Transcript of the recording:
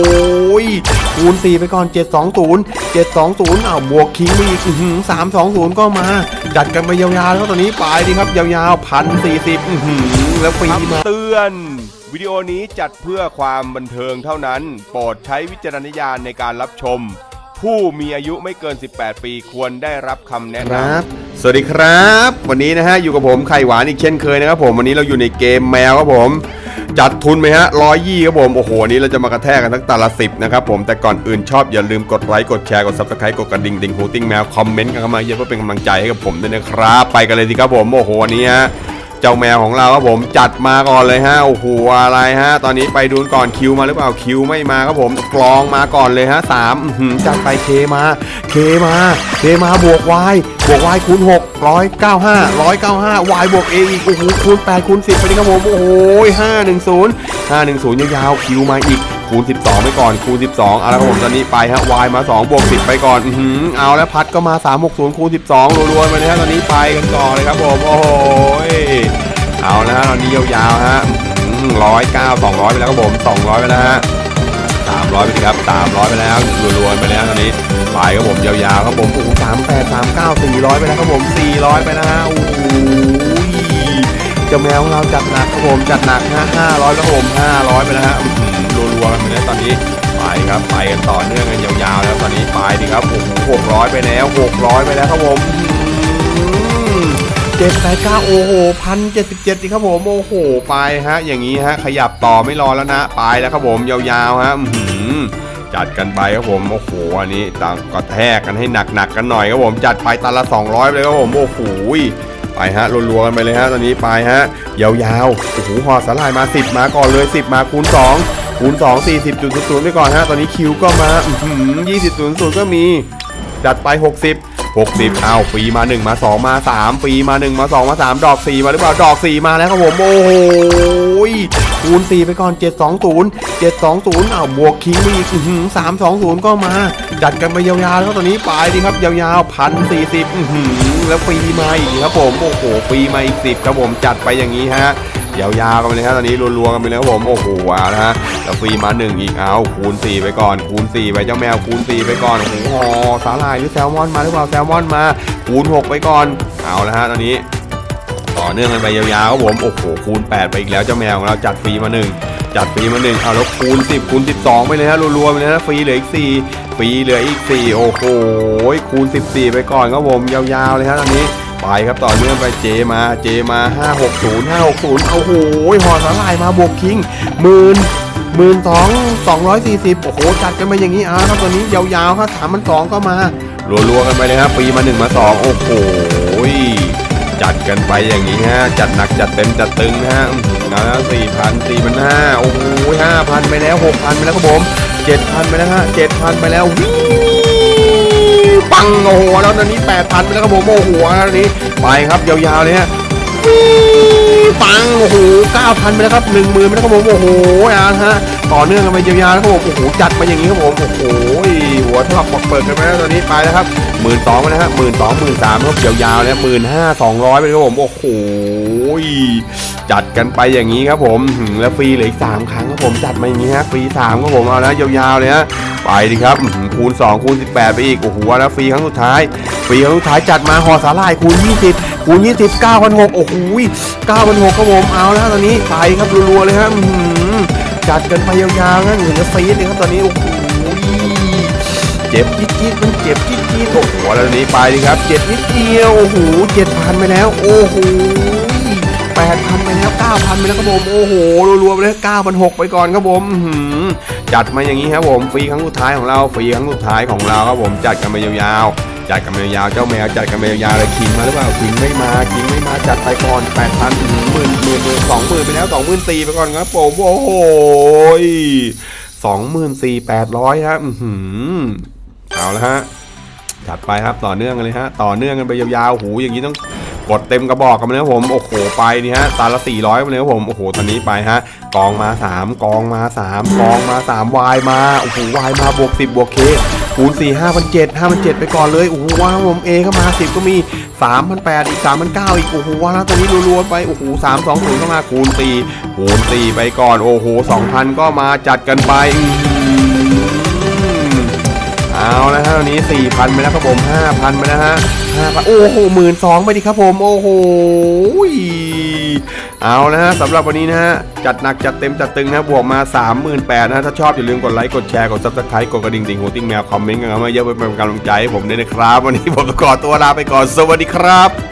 โอ้ยคูณ4ไปก่อน 720 720อ้าวบวกคิงไปอีกอื้อหือ320ก็มา จัดกันไปยาวๆแล้วตอนนี้ไปดีครับ ยาวๆพันสี่สิบแล้วฟรีมาเตือน วิดีโอนี้จัดเพื่อความบันเทิงเท่านั้น โปรดใช้วิจารณญาณในการรับชม ผู้มีอายุไม่เกิน 18 ปีควรได้รับคำแนะคนำรับสวัสดีครับ วันนี้นะฮะอยู่กับผมไข่หวานอีกเช่นเคยนะครับผมวันนี้เราอยู่ในเกมแมวครับผม จัดทุนไหมฮะร้อยยี่ครับผม โอ้โหวันนี้เราจะมากระแทกกันทั้งตาละสิบนะครับผม แต่ก่อนอื่นชอบอย่าลืมกดไลค์ กดแชร์ กดซับสไครต์กดกระดิ่งดิ่งหูติ้งแมว คอมเมนต์กันเข้ามาเยอะเพื่อเป็นกำลังใจให้กับผมด้วยนะครับ ไปกันเลยดีครับผม โอ้โหวันนี้ฮะ เจ้าแมวของเราครับผมจัดมาก่อนเลยฮะโอ้โหอะไรฮะ ตอนนี้ไปดูก่อนคิวมาหรือเปล่าคิวไม่มาครับผมกรองมาก่อนเลยฮะสามจัดไปเคมาเคมาเคมาบวกวายบวกวายคูณหกร้อยเก้าห้าร้อยเก้าห้าวายบวกเออีกโอ้โหคูณแปดคูณสิบไปเลยครับผมโอ้โหห้าหนึ่งศูนย์ห้าหนึ่งศูนย์ยาวๆคิวมาอีกคูณ 12 ไปก่อนคูณ 12เอาละครับผมตอนนี้ไปฮะ y มา 2 บวก 10 ไปก่อนอือเอาแล้วพัดก็มา 360คูณ 12รัวๆไปเลยฮะตอนนี้ไปกันต่อเลยครับผม โอ้โห เอานะฮะตอนนี้ยาวๆฮะร้อยเก้าสองร้อยไปแล้วครับผม200ไปแล้วฮะ300ไปครับ300ไปแล้วรัวๆไปแล้วตอนนี้ไปครับผมยาวๆครับผมโอ้โห38 39 400ไปแล้วครับผม400ไปแล้วฮะโอ้โหเจ้าแมวของเราจัดหนักครับผมจัดหนักฮะ500แล้วครับผม500ไปแล้วฮะรัวๆกันไปแล้วตอนนี้ไปครับไปกันต่อเนื่องกันยาวๆแล้วตอนนี้ไปดีครับโอ้โหหกร้อยไปแล้วหกร้อยไปแล้วครับผม เจ็ดแปดเก้าโอ้โหพันเจ็ดสิบเจ็ดดีครับผมโอ้โหไปฮะ อย่างนี้ฮะ ขยับต่อไม่รอแล้วนะ ไปแล้วครับผมยาวๆฮะจัดกันไปครับผมโอ้โหอันนี้ต่างกระแทกกันให้หนักๆกันหน่อยครับผมจัดไปตันละ 200ไปเลยครับผมโอ้โหไปฮะรัวๆกันไปเลยฮะตอนนี้ไปฮะยาวๆโอ้โหหอสลายมา 10 มาก่อนเลย 10 มาคูณ2คูณ2 40จุดศูนย์ไปก่อนฮะตอนนี้คิวก็มาอื้อหือ20ศูนย์ศูนย์ก็มีจัดไป 60 60เอาฟรีมา 1 มา 2 มา3ฟรีมา 1 มา 2 มา 3 ดอก 4 มาหรือเปล่า ดอก 4 มาแล้วครับผม โอ้โหคูณ 4 ไปก่อน 720 720เอาบวกคิงไปอีกอื้อหือ320ก็มา จัดกันไปยาวๆแล้วตอนนี้ไปดีครับ ยาวๆพันสี่สิบแล้วฟรีมาอีกครับผม โอ้โหฟรีมาอีกสิบครับผมจัดไปอย่างนี้ฮะ ยาวๆกันไปเลยฮะตอนนี้รัวๆกันไปเลยครับผมโอ้โหเอาละฮะแล้วฟรีมาหนึ่งอีกเอาคูณ4ไปก่อนคูณ4ไปเจ้าแมวคูณ4ไปก่อนโอ้โหสาหร่ายหรือแซลมอนมาหรือเปล่าแซลมอนมาคูณ6ไปก่อนเอาละฮะตอนนี้ต่อเนื่องกันไปยาวๆครับผมโอ้โหคูณ 8 ไปอีกแล้วเจ้าแมวของเราจัดฟรีมาหนึ่งจัดฟรีมาหนึ่งเอาแล้วคูณ 10คูณ12 ไปเลยฮะรัวๆไปเลยฮะฟรีเหลืออีก4ฟรีเหลืออีก 4 โอ้โหคูณ 14 ไปก่อนครับผมยาวๆเลยฮะตอนนี้ ไปครับต่อเนื่องไปเจมาเจมา560 560เอาโหหอสาลายมาบวกคิงหมื่นหมื่นสองสองร้อยสี่สิบโอ้โหจัดกันมาอย่างนี้อะครับตอนนี้ยาวๆครับสามมันสองก็มารัวๆกันไปเลยครับปีมาหนึ่งมาสองโอ้โหจัดกันไปอย่างนี้ฮะจัดหนักจัดเต็มจัดตึงนะฮะนะสี่พันสี่พันห้าโอ้โหห้าพันไปแล้วหกพันไปแล้วครับผมเจ็ดพันไปแล้วฮะเจ็ดพันไปแล้ววิ ปังโอ้โหแล้วตอนนี้แปดพันไปแล้วครับผมโอ้โหแล้วตอนนี้ไปครับยาวๆเลยฮะปังโอ้โห9,000ไปแล้วครับ10,000ไปแล้วครับผมโอ้โหอะฮะต่อเนื่องกันไปยาวๆแล้วครับผมโอ้โหจัดมาอย่างนี้ครับผมโอ้โหหัวทลักปักเปิดกันไปแล้วตอนนี้ไปแล้วครับหมื่นสองนะฮะหมื่นสองหมื่นสามครับยาวๆเนี่ยหมื่นห้าสองร้อยไปเลยครับผมโอ้โห จัดกันไปอย่างนี้ครับผมหืมแล้วฟรีเหลืออีกสามครั้งครับผมจัดมาอย่างนี้ฮะฟรีสามครับผมเอานะยาวๆเลยฮะไปดิครับคูณสองคูณสิบแปดไปอีกโอ้โหแล้วฟรีครั้งสุดท้ายฟรีครั้งสุดท้ายจัดมาห่อสาหร่ายคูณ 20 คูณ 20 9,600โอ้โห9,600ครับผมเอาแล้วตอนนี้ไปครับรัวๆเลยครับจัดกันไปยาวๆนะเหมือนจะซีดเลยครับตอนนี้โอ้โหเจ็บจี๊ดมันเจ็บจี๊ดโอ้โหแล้วตอนนี้ไปดิครับเจ็บนิดเดียวโอ้โห7,000ไปแล้วโอ้โห 8,000 ไปแล้ว 9,000 ไปแล้วครับผม โอ้โหรัวๆไปเลย9,600 ไปก่อนครับผมจัดมาอย่างนี้ครับผม ฟรีครั้งสุดท้ายของเรา ฟรีครั้งสุดท้ายของเราครับผม จัดกันไปยาวๆ จัดกันไปยาวๆ เจ้าแมวจัดกันไปยาวๆเลยคิงมาหรือเปล่าคิงไม่มาคิงไม่มา จัดไปก่อนแปดพันหมื่นหมื่นหมื่นสองหมื่นไปแล้วสองหมื่นสี่ไปก่อนครับผม โอ้โหสองหมื่นสี่แปดร้อยฮะอื้อหือเอาละฮะจัดไปครับต่อเนื่องกันเลยฮะ ต่อเนื่องกันไปยาวๆ หูอย่างนี้ต้อง กดเต็มกระบอกกันไปเลยครับผมโอ้โหไปนี่ฮะตาละสี่ร้อยไปเลยครับผมโอ้โหตอนนี้ไปฮะกองมาสามกองมาสามกองมาสามวายมาโอ้โหวายมาบวกสิบบวกเคคูณ4 5 0 0 7 5 0 0ไปก่อนเลยโอ้โหว้าวผมเอก็มา 10 ก็มี 3,800อีก3,900อีกโอ้โหว้าวตอนนี้รัวๆไปโอ้โห3 2 0ก็มาคูณ4คูณ4ไปก่อนโอ้โห2,000 ก็มาจัดกันไป เอาแล้วฮะตอนนี้4,000ไปแล้วครับผม5,000ไปแล้วฮะ5,000โอ้โหหมื่นสองไปดิครับผมโอ้โหเอานะฮะสำหรับวันนี้นะฮะจัดหนักจัดเต็มจัดตึงนะบวกมา 38,000นะถ้าชอบอย่าลืมกดไลค์กดแชร์กด subscribe กดกระดิ่งติ่งหูติ้งแมวคอมเมนต์กันมาเยอะไปเป็นกำลังใจให้ผมด้วยนะครับ วันนี้ผมต้องขอตัวลาไปก่อนสวัสดีครับ